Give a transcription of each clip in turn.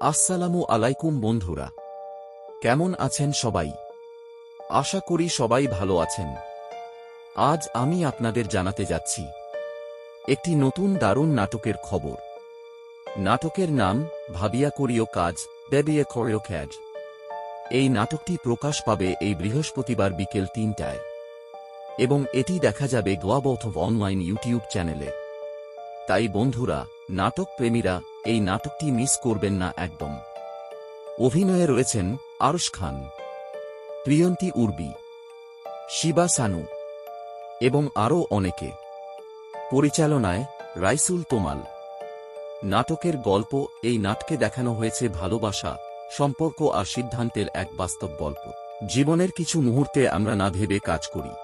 আসসালামু আলাইকুম বন্ধুরা। কেমন আছেন সবাই? আশা করি সবাই ভালো আছেন। আজ আমি আপনাদের জানাতে যাচ্ছি একটি নতুন দারুণ নাটকের খবর। নাটকের নাম ভাবিয়া করিও কাজ, দেবিয়ে করিও খ্যাজ। এই নাটকটি প্রকাশ পাবে এই বৃহস্পতিবার বিকেল তিনটায়। এবং এটি দেখা যাবে গোয়াবথ অনলাইন ইউটিউব চ্যানেলে। তাই বন্ধুরা নাটক প্রেমীরা এই নাটকটি মিস করবেন না একদম। অভিনয়ে রয়েছেন আরশ খান, প্রিয়ন্তী উর্বি, শিবা সানু এবং আরও অনেকে। পরিচালনায় রাইসুল তোমাল। নাটকের গল্প, এই নাটকে দেখানো হয়েছে ভালোবাসা, সম্পর্ক আর সিদ্ধান্তের এক বাস্তব গল্প। জীবনের কিছু মুহূর্তে আমরা না ভেবে কাজ করি।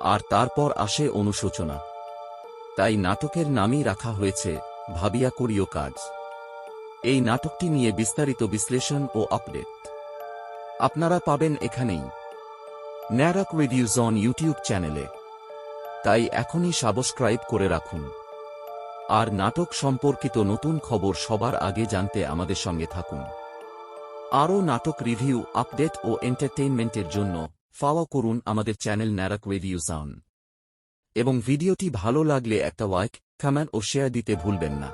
আর তারপর আসে অনুশোচনা। তাই নাটকের নামই রাখা হয়েছে ভাবিয়া করিও কাজ। এই নাটকটি নিয়ে বিস্তারিত বিশ্লেষণ ও আপডেট। আপনারা পাবেন এখানেই। ন্যারাক রিভিউজ অন ইউটিউব চ্যানেলে। তাই এখনই সাবস্ক্রাইব করে রাখুন। আর নাটক সম্পর্কিত নতুন খবর সবার আগে জানতে আমাদের সঙ্গে থাকুন। আরও নাটক রিভিউ, আপডেট ও এন্টারটেইনমেন্টের জন্য ফলো করুন আমাদের চ্যানেল ন্যারাক রিভিউজ অন। এবং ভিডিওটি ভালো লাগলে একটা লাইক কমেন্ট ও শেয়ার দিতে ভুলবেন না।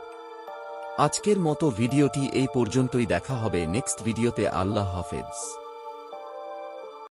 আজকের মতো ভিডিওটি এই পর্যন্তই। দেখা হবে নেক্সট ভিডিওতে আল্লাহ হাফেজ।